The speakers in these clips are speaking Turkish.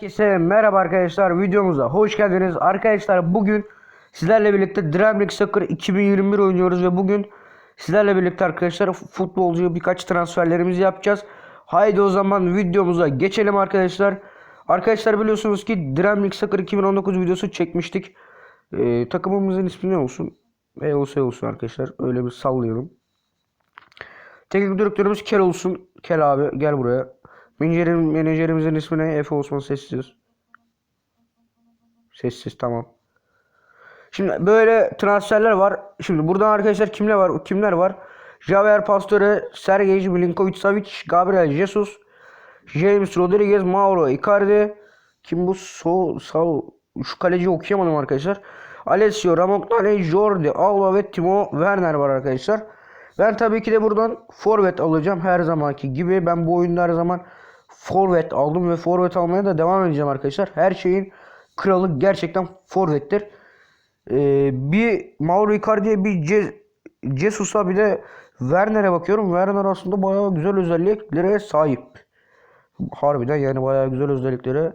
Herkese merhaba arkadaşlar videomuza hoş geldiniz. Arkadaşlar bugün sizlerle birlikte Dream League Soccer 2021 oynuyoruz ve bugün sizlerle birlikte arkadaşlar futbolcu birkaç transferlerimizi yapacağız. Haydi o zaman videomuza geçelim arkadaşlar. Arkadaşlar biliyorsunuz ki Dream League Soccer 2019 videosu çekmiştik. Ee, takımımızın ismi ne olsun? EOS olsun arkadaşlar. Öyle bir sallayalım. Teknik direktörümüz Kel olsun. Kel abi gel buraya. Menajerim, menajerimizin ismi ne? Efe Osman sessiz. Sessiz tamam. Şimdi böyle transferler var. Şimdi buradan arkadaşlar kimler var? Kimler var? Javier Pastore, Sergej Milinkovic Savic, Gabriel Jesus, James Rodriguez, Mauro Icardi. Kim bu? Sol, sağ, şu kaleci okuyamadım arkadaşlar. Alessio Ramognani, Jordi Alba ve Timo Werner var arkadaşlar. Ben tabii ki de buradan forvet alacağım her zamanki gibi. Ben bu oyunda her zaman forvet aldım ve forvet almaya da devam edeceğim arkadaşlar. Her şeyin kralı gerçekten forvettir. Ee, bir Mauro Icardi'ye bir Ce Jesus'a bir de Werner'e bakıyorum. Werner aslında bayağı güzel özelliklere sahip. Harbiden yani bayağı güzel özelliklere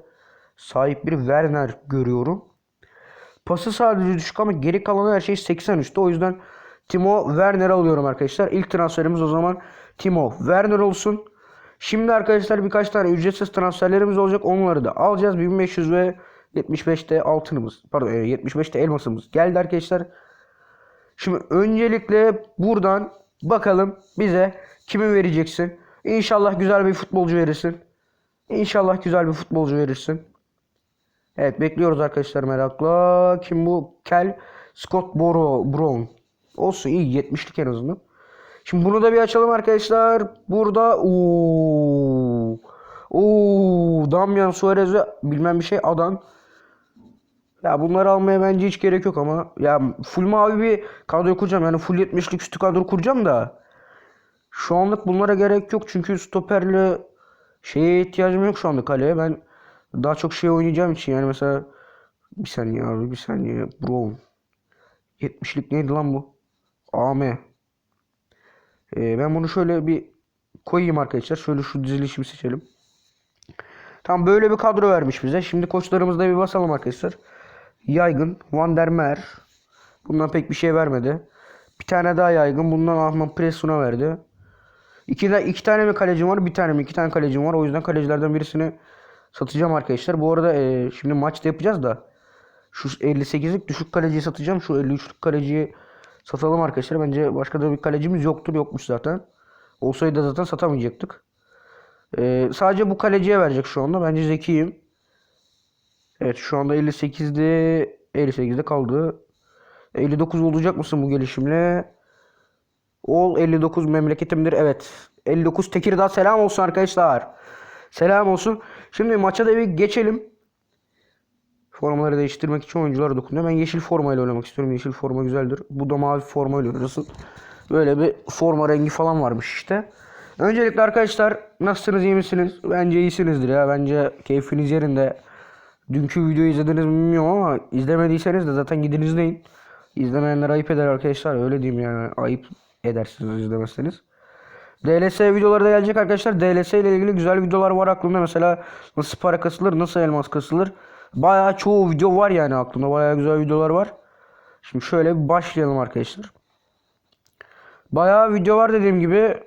sahip bir Werner görüyorum. Pası sadece düşük ama geri kalanı her şey 83'te. O yüzden Timo Werner alıyorum arkadaşlar. İlk transferimiz o zaman Timo Werner olsun. Şimdi arkadaşlar birkaç tane ücretsiz transferlerimiz olacak. Onları da alacağız. 1500 ve 75'te altınımız. Pardon 75'te elmasımız geldi arkadaşlar. Şimdi öncelikle buradan bakalım bize kimi vereceksin. İnşallah güzel bir futbolcu verirsin. İnşallah güzel bir futbolcu verirsin. Evet bekliyoruz arkadaşlar merakla. Kim bu? Kel Scott Boro Brown. Olsun iyi 70'lik en azından. Şimdi bunu da bir açalım arkadaşlar. Burada ooo ooo Damian Suarez ve bilmem bir şey Adan. Ya bunları almaya bence hiç gerek yok ama ya full mavi bir kadro kuracağım. Yani full 70'lik üstü kadro kuracağım da şu anlık bunlara gerek yok çünkü stoperle şeye ihtiyacım yok şu anda kaleye. Ben daha çok şey oynayacağım için yani mesela bir saniye abi bir saniye Brown 70'lik neydi lan bu? AM. Ee, ben bunu şöyle bir koyayım arkadaşlar. Şöyle şu dizilişimi seçelim. Tam böyle bir kadro vermiş bize. Şimdi koçlarımızda bir basalım arkadaşlar. Yaygın, Van der Mer. Bundan pek bir şey vermedi. Bir tane daha yaygın. Bundan Ahmet Pressun'a verdi. İki, de, iki tane mi kalecim var? Bir tane mi? İki tane kalecim var. O yüzden kalecilerden birisini satacağım arkadaşlar. Bu arada e, şimdi maçta yapacağız da. Şu 58'lik düşük kaleciyi satacağım. Şu 53'lük kaleciyi satalım arkadaşlar. Bence başka da bir kalecimiz yoktur. Yokmuş zaten. Olsaydı zaten satamayacaktık. E, sadece bu kaleciye verecek şu anda. Bence zekiyim. Evet şu anda 58'de 58'de kaldı. 59 olacak mısın bu gelişimle? Ol 59 memleketimdir. Evet. 59 Tekirdağ selam olsun arkadaşlar. Selam olsun. Şimdi maça da bir geçelim. Formaları değiştirmek için oyuncular dokunuyor. Ben yeşil formayla oynamak istiyorum. Yeşil forma güzeldir. Bu da mavi formayla oynasın. Böyle bir forma rengi falan varmış işte. Öncelikle arkadaşlar nasılsınız iyi misiniz? Bence iyisinizdir ya. Bence keyfiniz yerinde. Dünkü videoyu izlediniz mi bilmiyorum ama izlemediyseniz de zaten gidin izleyin. İzlemeyenler ayıp eder arkadaşlar. Öyle diyeyim yani. Ayıp edersiniz izlemezseniz. DLS videoları da gelecek arkadaşlar. DLS ile ilgili güzel videolar var aklımda. Mesela nasıl para kasılır, nasıl elmas kasılır. Bayağı çoğu video var yani aklımda. Bayağı güzel videolar var. Şimdi şöyle bir başlayalım arkadaşlar. Bayağı video var dediğim gibi.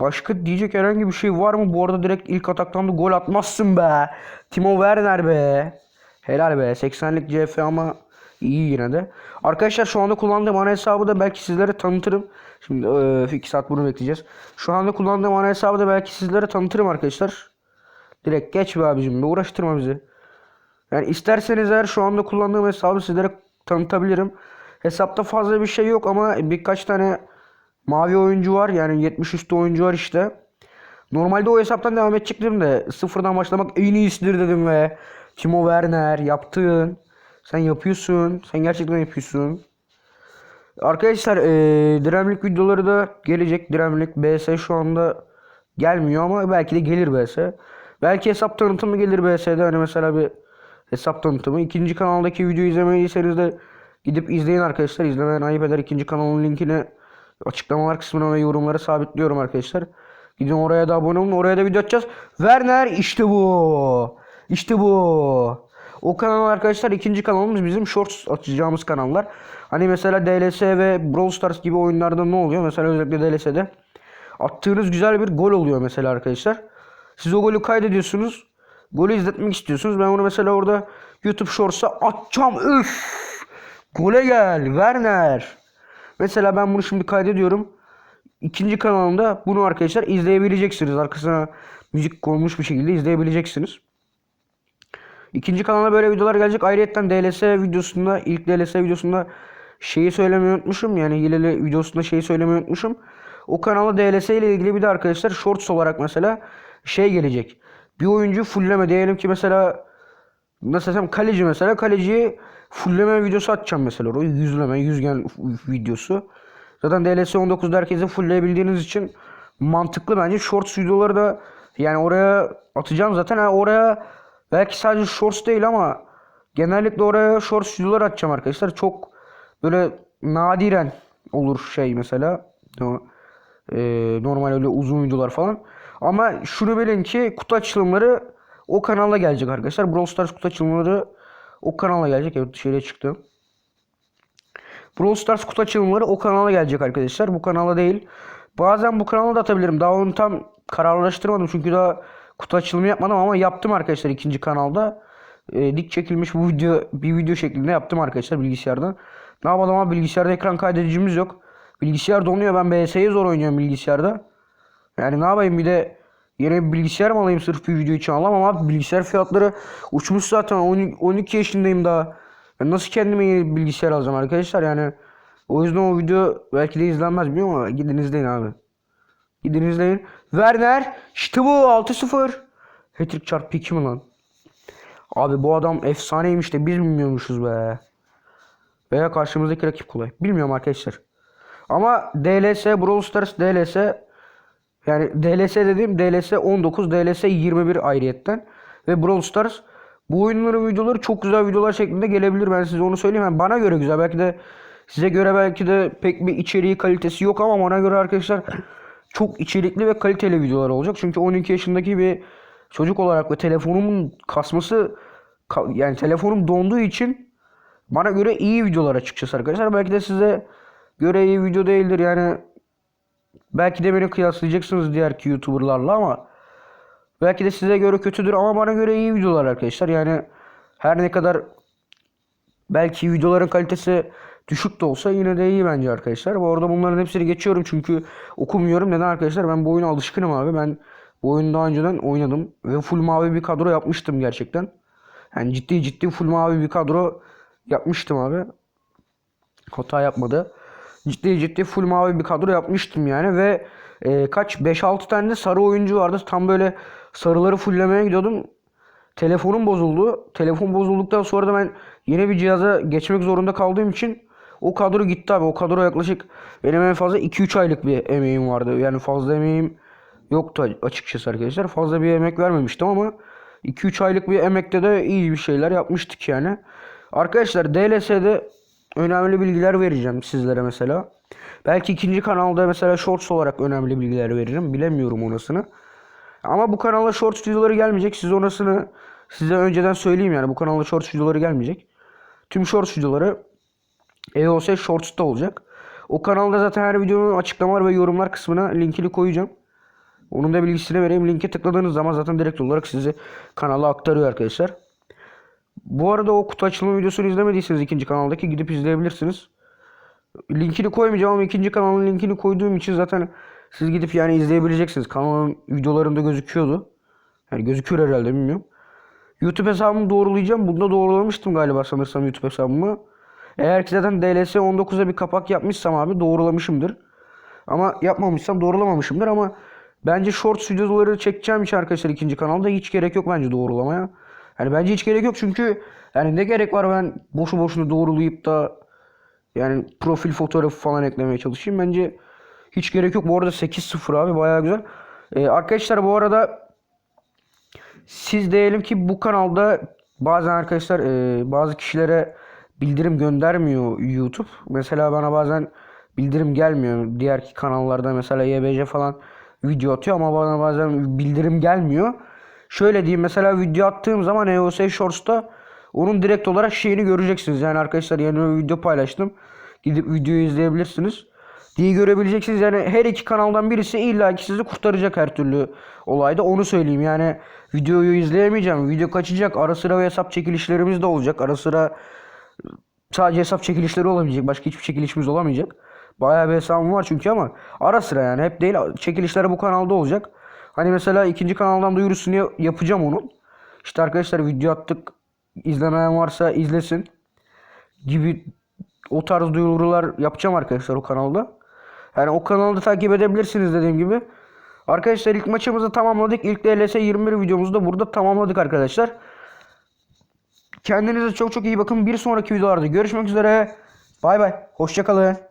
Başka diyecek herhangi bir şey var mı? Bu arada direkt ilk ataktan da gol atmazsın be. Timo Werner be. Helal be. 80'lik CF ama iyi yine de. Arkadaşlar şu anda kullandığım ana hesabı da belki sizlere tanıtırım. Şimdi e, 2 saat bunu bekleyeceğiz. Şu anda kullandığım ana hesabı da belki sizlere tanıtırım arkadaşlar. Direkt geç be abicim. Bir uğraştırma bizi. Yani isterseniz eğer şu anda kullandığım hesabı sizlere tanıtabilirim. Hesapta fazla bir şey yok ama birkaç tane mavi oyuncu var. Yani 70 üstü oyuncu var işte. Normalde o hesaptan devam edecektim de sıfırdan başlamak en iyisidir dedim ve Timo Werner yaptın. Sen yapıyorsun. Sen gerçekten yapıyorsun. Arkadaşlar ee, Dremlik videoları da gelecek. Dremlik BS şu anda gelmiyor ama belki de gelir BS. Belki hesap tanıtımı gelir BS'de. Hani mesela bir hesap tanıtımı. İkinci kanaldaki videoyu izlemediyseniz de gidip izleyin arkadaşlar. İzlemeyen ayıp eder. İkinci kanalın linkini açıklamalar kısmına ve yorumlara sabitliyorum arkadaşlar. Gidin oraya da abone olun. Oraya da video atacağız. Werner işte bu. İşte bu. O kanal arkadaşlar ikinci kanalımız bizim shorts atacağımız kanallar. Hani mesela DLS ve Brawl Stars gibi oyunlarda ne oluyor? Mesela özellikle DLS'de attığınız güzel bir gol oluyor mesela arkadaşlar. Siz o golü kaydediyorsunuz. Golü izletmek istiyorsunuz. Ben onu mesela orada YouTube Shorts'a atacağım. Üf! Gole gel Werner. Mesela ben bunu şimdi kaydediyorum. İkinci kanalımda bunu arkadaşlar izleyebileceksiniz. Arkasına müzik konmuş bir şekilde izleyebileceksiniz. İkinci kanala böyle videolar gelecek. Ayrıca DLS videosunda, ilk DLS videosunda şeyi söylemeyi unutmuşum. Yani hileli videosunda şeyi söylemeyi unutmuşum. O kanala DLS ile ilgili bir de arkadaşlar shorts olarak mesela şey gelecek. Bir oyuncu fullleme diyelim ki mesela nasıl desem kaleci mesela kaleciyi fullleme videosu atacağım mesela o yüzleme yüzgen videosu. Zaten DLS 19'da herkese fullleyebildiğiniz için mantıklı bence. Shorts videoları da yani oraya atacağım zaten. Yani oraya belki sadece shorts değil ama genellikle oraya shorts videolar atacağım arkadaşlar. Çok böyle nadiren olur şey mesela. O, e, normal öyle uzun videolar falan. Ama şunu bilin ki kutu açılımları o kanala gelecek arkadaşlar. Brawl Stars kutu açılımları o kanala gelecek. Evet dışarıya çıktı. Brawl Stars kutu açılımları o kanala gelecek arkadaşlar. Bu kanala değil. Bazen bu kanala da atabilirim. Daha onu tam kararlaştırmadım. Çünkü daha kutu açılımı yapmadım ama yaptım arkadaşlar ikinci kanalda. E, dik çekilmiş bu video bir video şeklinde yaptım arkadaşlar bilgisayardan. Ne yapalım ama bilgisayarda ekran kaydedicimiz yok. Bilgisayar donuyor. Ben BS'yi zor oynuyorum bilgisayarda. Yani ne yapayım bir de yeni bir bilgisayar mı alayım sırf bir video için alamam ama bilgisayar fiyatları uçmuş zaten 10 12 yaşındayım daha. Ben nasıl kendime yeni bir bilgisayar alacağım arkadaşlar yani. O yüzden o video belki de izlenmez bilmiyorum ama gidin izleyin abi. Gidin izleyin. Werner işte bu 6-0. Hattrick çarpı 2 mi lan? Abi bu adam efsaneymiş de biz bilmiyormuşuz be. Veya karşımızdaki rakip kolay. Bilmiyorum arkadaşlar. Ama DLS, Brawl Stars DLS yani DLS dediğim DLS 19, DLS 21 ayrıyetten. Ve Brawl Stars bu oyunların videoları çok güzel videolar şeklinde gelebilir. Ben size onu söyleyeyim. Yani bana göre güzel. Belki de size göre belki de pek bir içeriği kalitesi yok ama bana göre arkadaşlar çok içerikli ve kaliteli videolar olacak. Çünkü 12 yaşındaki bir çocuk olarak ve telefonumun kasması yani telefonum donduğu için bana göre iyi videolar açıkçası arkadaşlar. Belki de size göre iyi video değildir. Yani belki de beni kıyaslayacaksınız diğer ki YouTuber'larla ama belki de size göre kötüdür ama bana göre iyi videolar arkadaşlar. Yani her ne kadar belki videoların kalitesi düşük de olsa yine de iyi bence arkadaşlar. Bu arada bunların hepsini geçiyorum çünkü okumuyorum. Neden arkadaşlar? Ben bu oyuna alışkınım abi. Ben bu oyunu daha önceden oynadım ve full mavi bir kadro yapmıştım gerçekten. Yani ciddi ciddi full mavi bir kadro yapmıştım abi. Hata yapmadı. Ciddi ciddi full mavi bir kadro yapmıştım yani ve e, kaç 5-6 tane de sarı oyuncu vardı. Tam böyle sarıları fulllemeye gidiyordum. Telefonum bozuldu. Telefon bozulduktan sonra da ben yeni bir cihaza geçmek zorunda kaldığım için o kadro gitti abi. O kadro yaklaşık benim en fazla 2-3 aylık bir emeğim vardı. Yani fazla emeğim yoktu açıkçası arkadaşlar. Fazla bir emek vermemiştim ama 2-3 aylık bir emekte de iyi bir şeyler yapmıştık yani. Arkadaşlar DLS'de önemli bilgiler vereceğim sizlere mesela. Belki ikinci kanalda mesela shorts olarak önemli bilgiler veririm. Bilemiyorum orasını. Ama bu kanala shorts videoları gelmeyecek. Siz orasını size önceden söyleyeyim yani. Bu kanalda shorts videoları gelmeyecek. Tüm shorts videoları EOS Shorts'ta olacak. O kanalda zaten her videonun açıklamalar ve yorumlar kısmına linkini koyacağım. Onun da bilgisini vereyim. Linke tıkladığınız zaman zaten direkt olarak sizi kanala aktarıyor arkadaşlar. Bu arada o kutu açılımı videosunu izlemediyseniz ikinci kanaldaki gidip izleyebilirsiniz. Linkini koymayacağım ama ikinci kanalın linkini koyduğum için zaten siz gidip yani izleyebileceksiniz. Kanalın videolarında gözüküyordu. Yani gözüküyor herhalde bilmiyorum. YouTube hesabımı doğrulayacağım. Bunda doğrulamıştım galiba sanırsam YouTube hesabımı. Eğer ki zaten DLS 19'a bir kapak yapmışsam abi doğrulamışımdır. Ama yapmamışsam doğrulamamışımdır ama bence short videoları çekeceğim için arkadaşlar ikinci kanalda hiç gerek yok bence doğrulamaya. Yani bence hiç gerek yok çünkü yani ne gerek var ben boşu boşuna doğrulayıp da yani profil fotoğrafı falan eklemeye çalışayım. Bence hiç gerek yok. Bu arada 8-0 abi bayağı güzel. Ee, arkadaşlar bu arada siz diyelim ki bu kanalda bazen arkadaşlar e, bazı kişilere bildirim göndermiyor YouTube. Mesela bana bazen bildirim gelmiyor. Diğer kanallarda mesela YBC falan video atıyor ama bana bazen bildirim gelmiyor. Şöyle diyeyim mesela video attığım zaman EOS Shorts'ta onun direkt olarak şeyini göreceksiniz. Yani arkadaşlar yeni bir video paylaştım. Gidip videoyu izleyebilirsiniz. Diye görebileceksiniz. Yani her iki kanaldan birisi illa ki sizi kurtaracak her türlü olayda. Onu söyleyeyim. Yani videoyu izleyemeyeceğim. Video kaçacak. Ara sıra hesap çekilişlerimiz de olacak. Ara sıra sadece hesap çekilişleri olabilecek. Başka hiçbir çekilişimiz olamayacak. Bayağı bir hesabım var çünkü ama ara sıra yani hep değil çekilişler bu kanalda olacak. Hani mesela ikinci kanaldan duyurusunu ya- yapacağım onun. İşte arkadaşlar video attık. İzlemeyen varsa izlesin. Gibi o tarz duyurular yapacağım arkadaşlar o kanalda. Yani o kanalı takip edebilirsiniz dediğim gibi. Arkadaşlar ilk maçımızı tamamladık. İlk DLS 21 videomuzu da burada tamamladık arkadaşlar. Kendinize çok çok iyi bakın. Bir sonraki videolarda görüşmek üzere. Bay bay. Hoşçakalın.